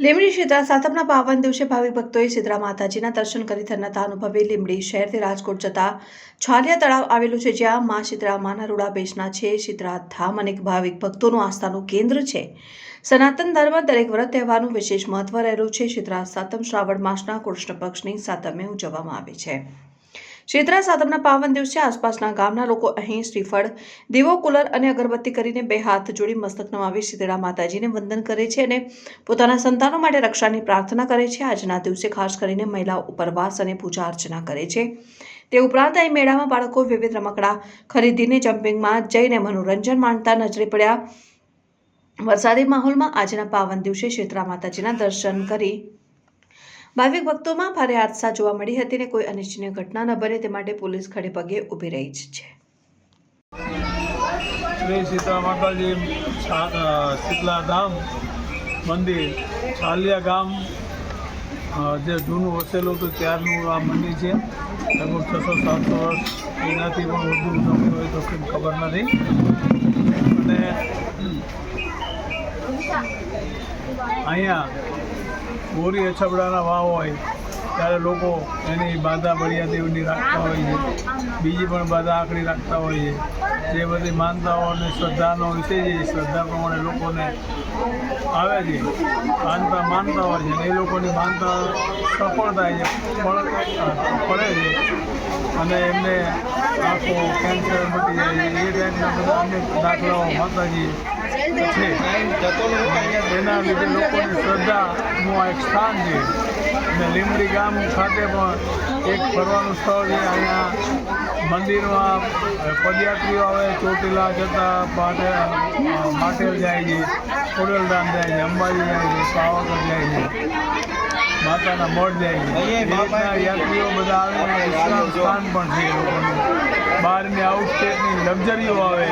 લીમડી ક્ષેત્ર સાતમના પાવન દિવસે ભાવિક ભક્તોએ સિદ્ધરા માતાજીના દર્શન કરી ધન્યતા અનુભવી લીમડી શહેરથી રાજકોટ જતા છાલિયા તળાવ આવેલું છે જ્યાં મા શીતળા માના રૂડા બેસના છે. શીતળા ધામ અનેક ભાવિક ભક્તોનું આસ્થાનું કેન્દ્ર છે. સનાતન ધર્મ દરેક વ્રત તહેવારનું વિશેષ મહત્વ રહેલું છે. શીતળા સાતમ શ્રાવણ માસના કૃષ્ણ પક્ષની સાતમે ઉજવવામાં આવે છે. શીતળા સાતમના પાવન દિવસે આસપાસના ગામના લોકો અહીં શ્રીફળ, દીવો, કુલર અને અગરબત્તી કરીને બે હાથ જોડી મસ્તક નમાવી શીતળા માતાજીને વંદન કરે છે અને પોતાના સંતાનો માટે રક્ષાની પ્રાર્થના કરે છે. આજના દિવસે ખાસ કરીને મહિલાઓ ઉપરવાસ અને પૂજા અર્ચના કરે છે. તે ઉપરાંત અહીં મેળામાં બાળકો વિવિધ રમકડા ખરીદીને જમ્પિંગમાં જઈને મનોરંજન માણતા નજરે પડ્યા. વરસાદી માહોલમાં આજના પાવન દિવસે શીતળા માતાજીના દર્શન કરી ભાવિક ભક્તોમાં ભારે હાદસા જોવા મળી હતી અને કોઈ અનિચ્છનીય ઘટના ન બને તે માટે પોલીસ ખડે પગે ઊભી રહી છે. શ્રી સીતા માતાજી શીતલા ધામ મંદિર, છાલિયા ગામ જે જૂનું વસેલું હતું ત્યારનું આ મંદિર છે. લગભગ છસો સાતસો વર્ષ એનાથી પણ વધુ જૂનું હોય તો ખબર નથી અને અહીંયા બોરી અછબડાના વાવ હોય, ત્યારે લોકો એની બાધા બળિયા દેવની રાખતા હોય છે. બીજી પણ બાધા આકડી રાખતા હોય છે. જે બધી માનતાઓ શ્રદ્ધાનો વિષય છે શ્રદ્ધા પ્રમાણે લોકોને આવે છે. માનતા માનતા હોય છે એ લોકોની માનતા સફળ થાય છે પડે છે. અને એમને આંખો કેન્સર મટી જાય છે. એ ટાઈપના બધા અનેક દાખલાઓ માતાજી છે. એના લીધે લોકોની શ્રદ્ધાનું આ એક સ્થાન છે. અને લીમડી ગામ ખાતે પણ એક ફરવાનું સ્થળ છે. અહીંયા મંદિરમાં પદયાત્રીઓ આવે ચોટીલા જતા પાટે માટેલ જાય છે ખોડલધામ જાય છે અંબાજી જાય છે પાવાગઢ જાય છે માતાના મઠ જાય છે. યાત્રીઓ બધા આવે સ્થાન પણ છે લોકોનું. બહારની આઉટ સ્ટેટની લક્ઝરીઓ આવે.